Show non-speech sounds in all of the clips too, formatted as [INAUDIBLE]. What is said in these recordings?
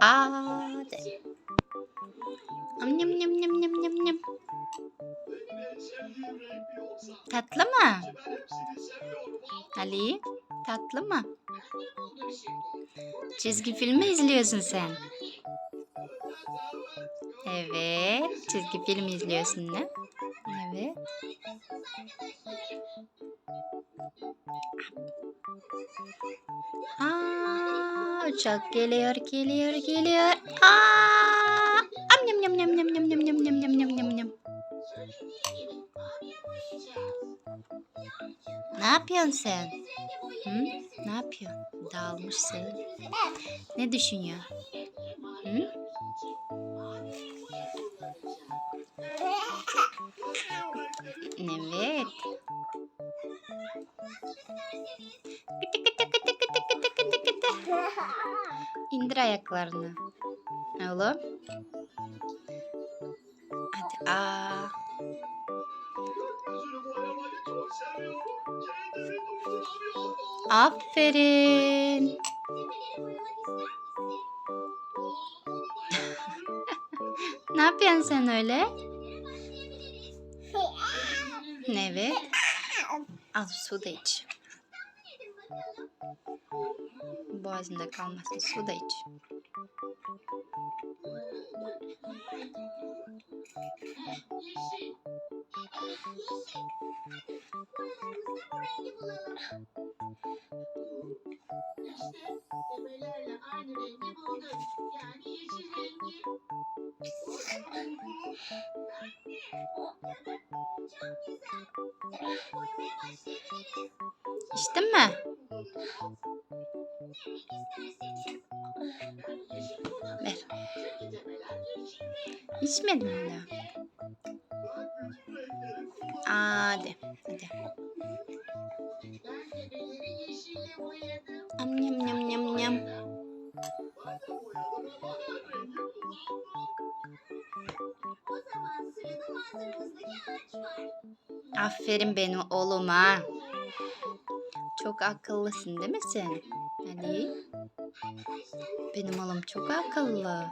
Hadi. Nem nem nem nem nem nem. Tatlı mı? Ali, tatlı mı? Çizgi filmi izliyorsun sen. Evet, çizgi film izliyorsun ne? Evet. Aa, uçak geliyor, geliyor, geliyor. Aa! Am nyam nyam nyam nyam nyam nyam nyam nyam nyam nyam nyam nyam. Ne yapıyorsun sen? Hı? Ne yapıyorsun? Dağılmışsın. Ne düşünüyor? Hı? İndir ayaklarını. Oğlum. Hadi aa. Aferin. [LAUGHS] ne yapıyorsun sen öyle? Evet. Al su da iç. Boğazında kalmasın su da iç. İşte aynı rengi buldum. Yani yeşil rengi. İçtin mi? Ver. İçmedin mi? Hadi. Hadi. Am yam yam yam yam. Aferin benim oğluma. Çok akıllısın değil mi sen? Ali. Benim oğlum çok akıllı.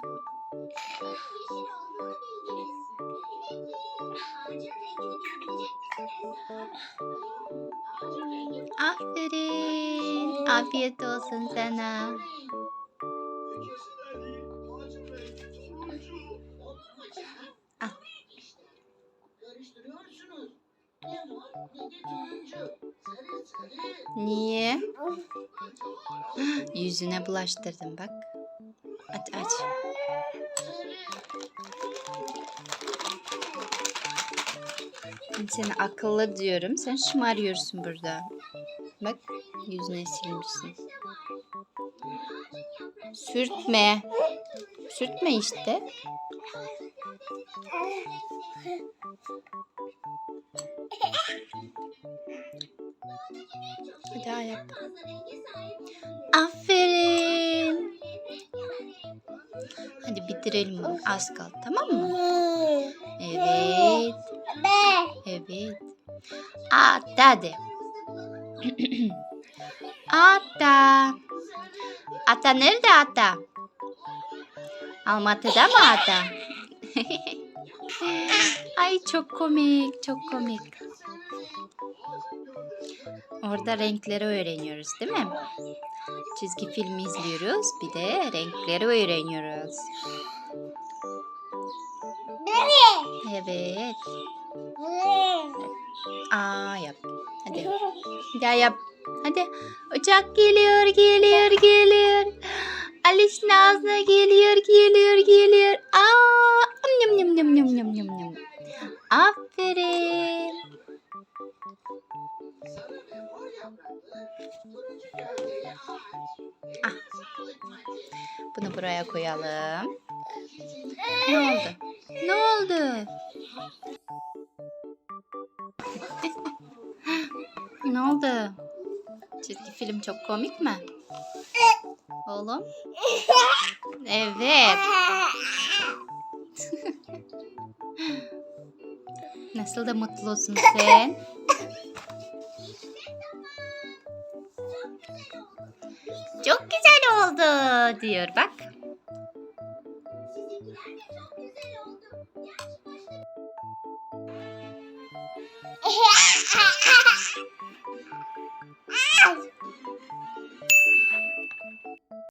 Aferin. Afiyet olsun sana. Al. Karıştırıyorsunuz. Ne mor ne de turuncu. Sarı sarı. Niye? [GASPS] Yüzüne bulaştırdım bak. Aç aç. Seni akıllı diyorum. Sen şımarıyorsun burada. Bak yüzüne silmişsin. Sürtme. Sürtme işte. Bir daha yap. Aferin. Hadi bitirelim bunu. Az kaldı tamam mı? Evet. Evet. Ata de. [CLEARS THROAT] Ata. Ata nerede ata? Almatı'da mı ata? [LAUGHS] Ay çok komik, çok komik. Orada renkleri öğreniyoruz değil mi? Çizgi film izliyoruz. Bir de renkleri öğreniyoruz. Evet. Aa yap. Hadi. Daha yap. Hadi. Uçak geliyor, geliyor, geliyor. Alice'in ağzına geliyor, geliyor, geliyor. Aa! Yum yum yum yum yum yum yum. Aferin. Ah. Bunu buraya koyalım. Ne oldu? Ne oldu? [LAUGHS] ne oldu? Çizgi film çok komik mi? Oğlum? [LAUGHS] Evet. Nasıl da mutlusun sen? [LAUGHS] Çok güzel oldu diyor bak.